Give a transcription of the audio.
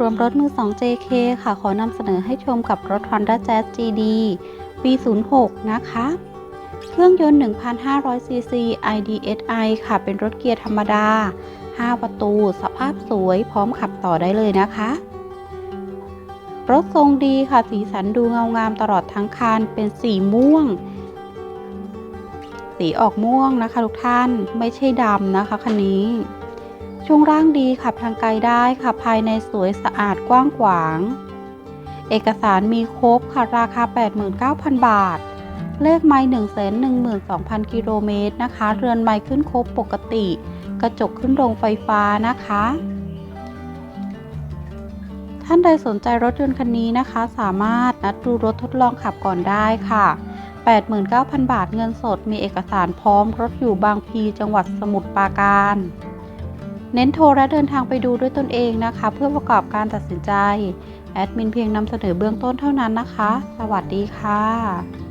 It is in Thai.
รวมรถมือ 2 JK ค่ะ ขอนำเสนอให้ชมกับรถ Honda Jazz GD V06 นะคะ เครื่องยนต์ 1,500cc IDSI ค่ะ เป็นรถเกียร์ธรรมดา 5 ประตู สภาพสวยพร้อมขับต่อได้เลยนะคะ รถทรงดีค่ะ สีสันดูเงางามตลอดทั้งคัน เป็นสีม่วง สีออกม่วงนะคะทุกท่าน ไม่ใช่ดำนะคะคันนี้ ช่วงล่างดีขับทางไกลได้ค่ะภายในสวยสะอาดกว้างขวาง เอกสารมีครบค่ะราคา 89,000 บาท เลขไม้112,000 กิโลเมตรนะคะ เรือนไม้ขึ้นครบปกติ กระจกขึ้นโรงไฟฟ้านะคะ ท่านใดสนใจรถยนต์คันนี้นะคะ สามารถนัดดูรถทดลองขับก่อนได้ค่ะ89,000 บาทเงินสดมีเอกสารพร้อมรถอยู่บางพีจังหวัดสมุทรปราการ เน้นโทรและเดินทางไปดูด้วยตนเองนะคะ เพื่อประกอบการตัดสินใจ แอดมินเพียงนำเสนอเบื้องต้นเท่านั้นนะคะ สวัสดีค่ะ